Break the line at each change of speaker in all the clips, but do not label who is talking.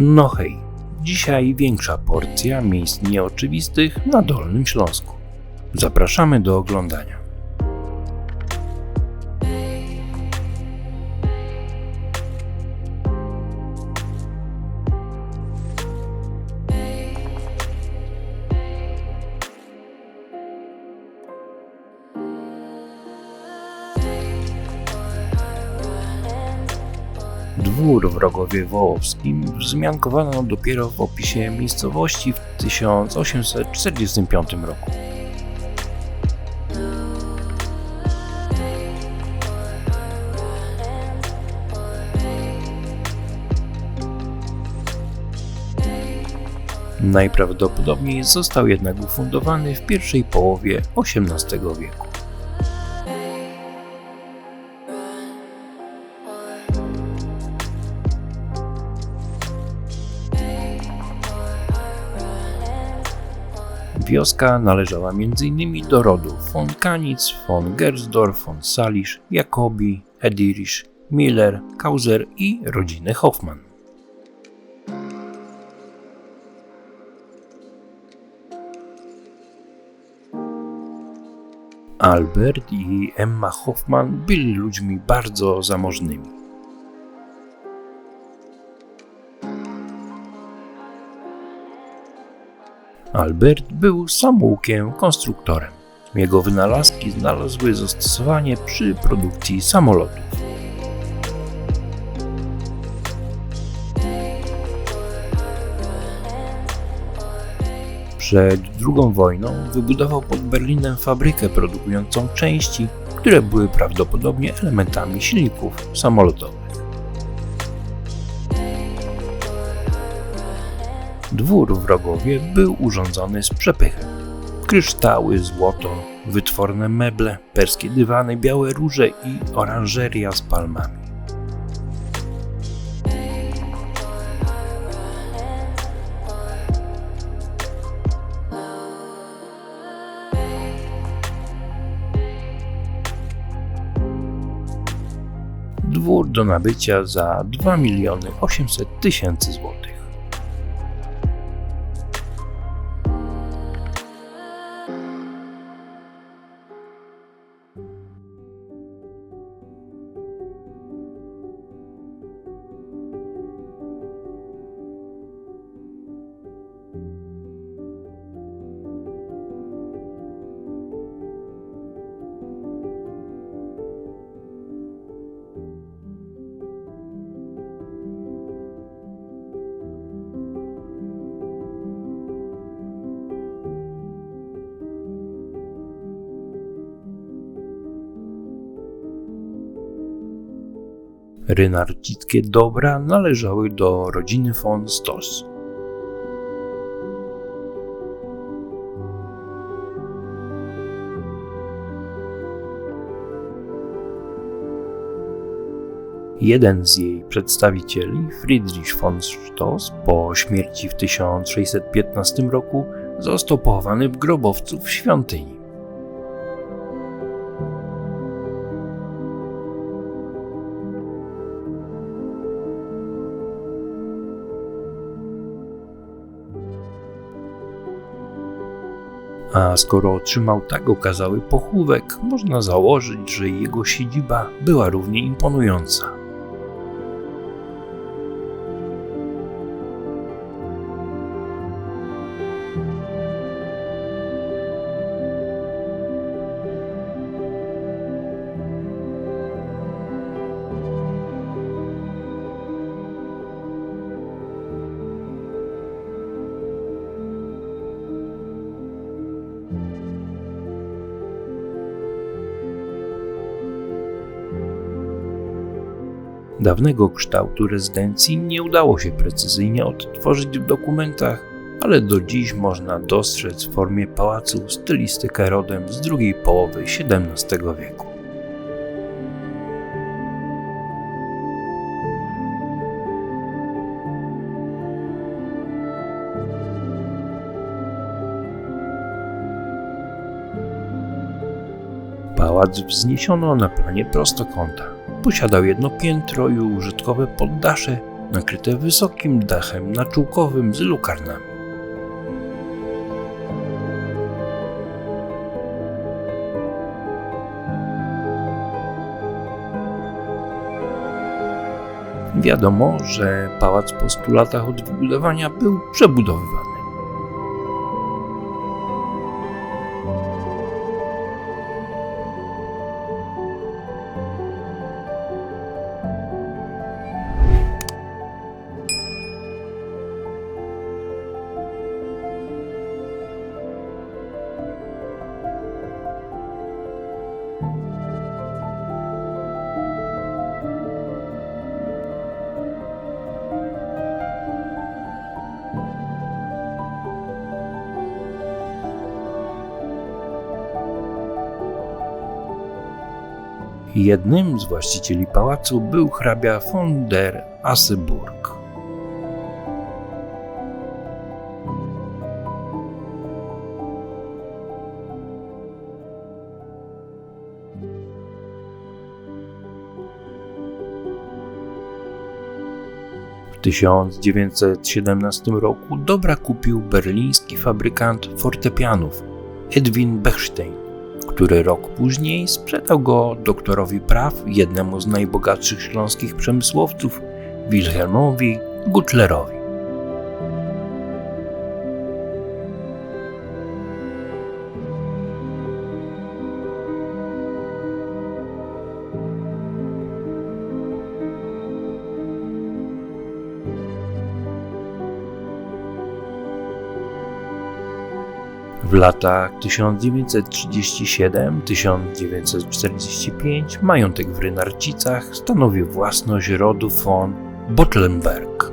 No hej, dzisiaj większa porcja miejsc nieoczywistych na Dolnym Śląsku. Zapraszamy do oglądania. Dwór w Rogowie Wołowskim wzmiankowano dopiero w opisie miejscowości w 1845 roku. Najprawdopodobniej został jednak ufundowany w pierwszej połowie XVIII wieku. Wioska należała m.in. do rodów von Kanic, von Gersdorf, von Salisz, Jacobi, Edirisch, Miller, Kauser i rodziny Hoffmann. Albert i Emma Hoffmann byli ludźmi bardzo zamożnymi. Albert był samoukiem konstruktorem. Jego wynalazki znalazły zastosowanie przy produkcji samolotów. Przed II wojną wybudował pod Berlinem fabrykę produkującą części, które były prawdopodobnie elementami silników samolotowych. Dwór w Rogowie był urządzony z przepychem. Kryształy, złoto, wytworne meble, perskie dywany, białe róże i oranżeria z palmami. Dwór do nabycia za 2 miliony 800 tysięcy złotych. Rynarcickie dobra należały do rodziny von Stoss. Jeden z jej przedstawicieli, Friedrich von Stoss, po śmierci w 1615 roku został pochowany w grobowcu w świątyni. A skoro otrzymał tak okazały pochówek, można założyć, że jego siedziba była równie imponująca. Dawnego kształtu rezydencji nie udało się precyzyjnie odtworzyć w dokumentach, ale do dziś można dostrzec w formie pałacu stylistykę rodem z drugiej połowy XVII wieku. Pałac wzniesiono na planie prostokąta. Posiadał jedno piętro i użytkowe poddasze nakryte wysokim dachem naczółkowym z lukarnami. Wiadomo, że pałac po 100 latach od wybudowania był przebudowywany. Jednym z właścicieli pałacu był hrabia von der Asseburg. W 1917 roku dobra kupił berliński fabrykant fortepianów Edwin Bechstein który rok później sprzedał go doktorowi praw, jednemu z najbogatszych śląskich przemysłowców, Wilhelmowi Gutlerowi. W latach 1937-1945 majątek w Rynarcicach stanowił własność rodu von Bottlenberg.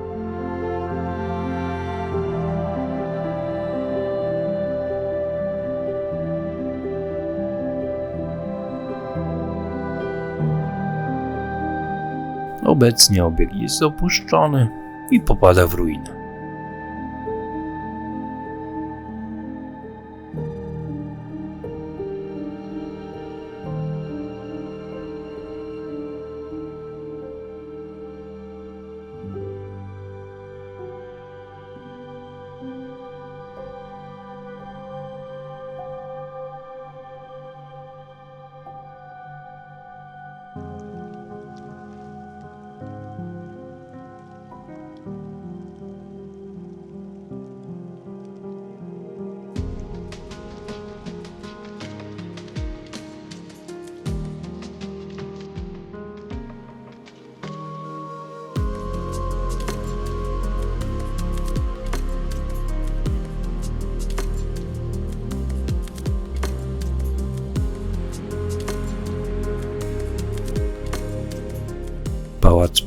Obecnie obiekt jest opuszczony i popada w ruinę.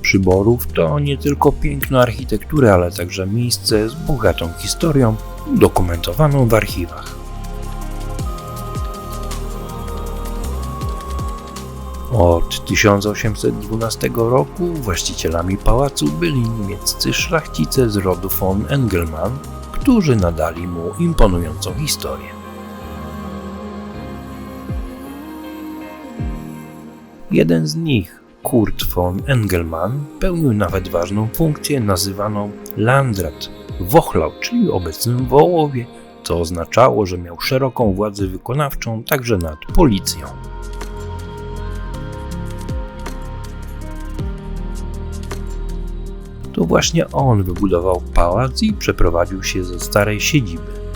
Przyborów to nie tylko piękno architektury, ale także miejsce z bogatą historią, dokumentowaną w archiwach. Od 1812 roku właścicielami pałacu byli niemieccy szlachcice z rodu von Engelmann, którzy nadali mu imponującą historię. Jeden z nich, Kurt von Engelmann pełnił nawet ważną funkcję nazywaną Landrat Wochlau, czyli obecnym Wołowie, co oznaczało, że miał szeroką władzę wykonawczą także nad policją. To właśnie on wybudował pałac i przeprowadził się ze starej siedziby.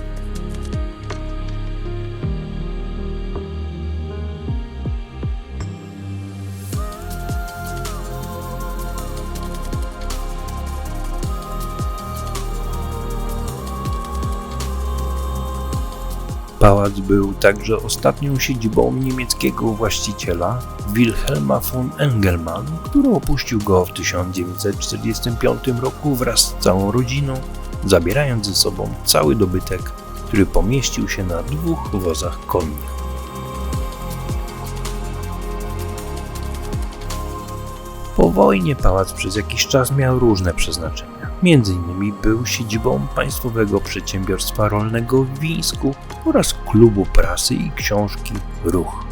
Pałac był także ostatnią siedzibą niemieckiego właściciela Wilhelma von Engelmann, który opuścił go w 1945 roku wraz z całą rodziną, zabierając ze sobą cały dobytek, który pomieścił się na dwóch wozach konnych. Po wojnie pałac przez jakiś czas miał różne przeznaczenia. Między innymi był siedzibą Państwowego Przedsiębiorstwa Rolnego w Wińsku oraz Klubu Prasy i Książki Ruch.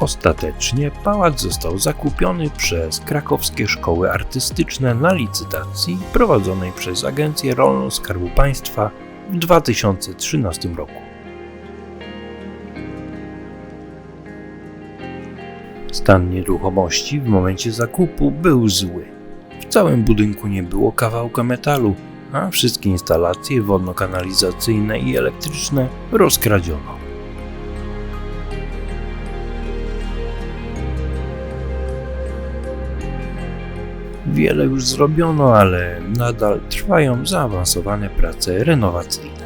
Ostatecznie pałac został zakupiony przez krakowskie szkoły artystyczne na licytacji prowadzonej przez Agencję Rolną Skarbu Państwa w 2013 roku. Stan nieruchomości w momencie zakupu był zły. W całym budynku nie było kawałka metalu, a wszystkie instalacje wodno-kanalizacyjne i elektryczne rozkradziono. Wiele już zrobiono, ale nadal trwają zaawansowane prace renowacyjne.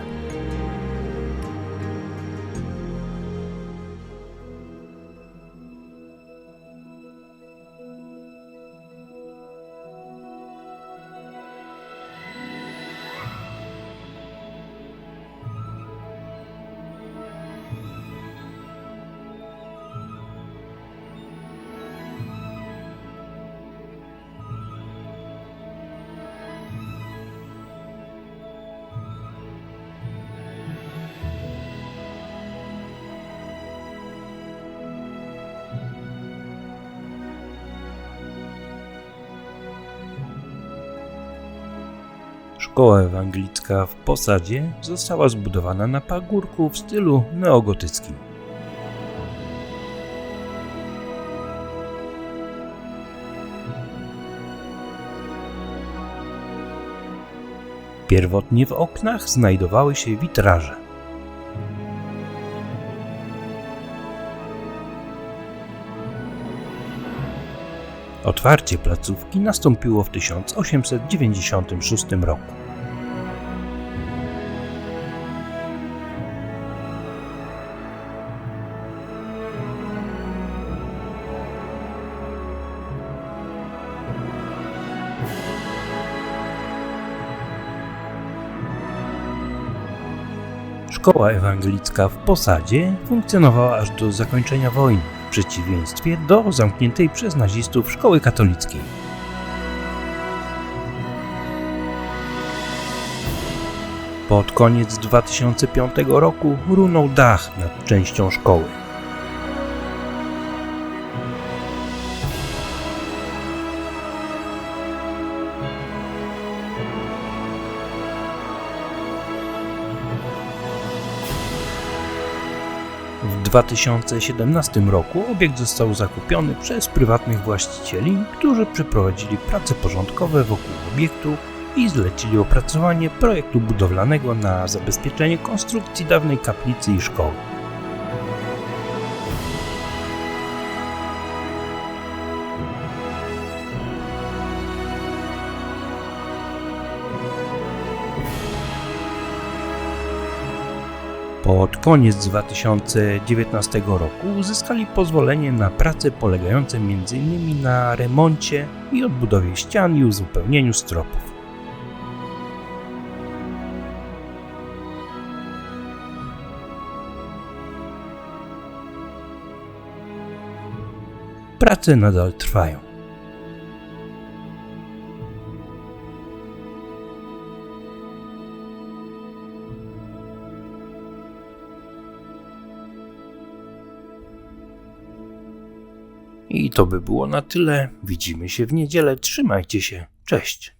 Szkoła ewangelicka w Posadzie została zbudowana na pagórku w stylu neogotyckim. Pierwotnie w oknach znajdowały się witraże. Otwarcie placówki nastąpiło w 1896 roku. Szkoła ewangelicka w Posadzie funkcjonowała aż do zakończenia wojny, w przeciwieństwie do zamkniętej przez nazistów szkoły katolickiej. Pod koniec 2005 roku runął dach nad częścią szkoły. W 2017 roku obiekt został zakupiony przez prywatnych właścicieli, którzy przeprowadzili prace porządkowe wokół obiektu i zlecili opracowanie projektu budowlanego na zabezpieczenie konstrukcji dawnej kaplicy i szkoły. Pod koniec 2019 roku uzyskali pozwolenie na prace polegające m.in. na remoncie i odbudowie ścian i uzupełnieniu stropów. Prace nadal trwają. To by było na tyle. Widzimy się w niedzielę. Trzymajcie się. Cześć.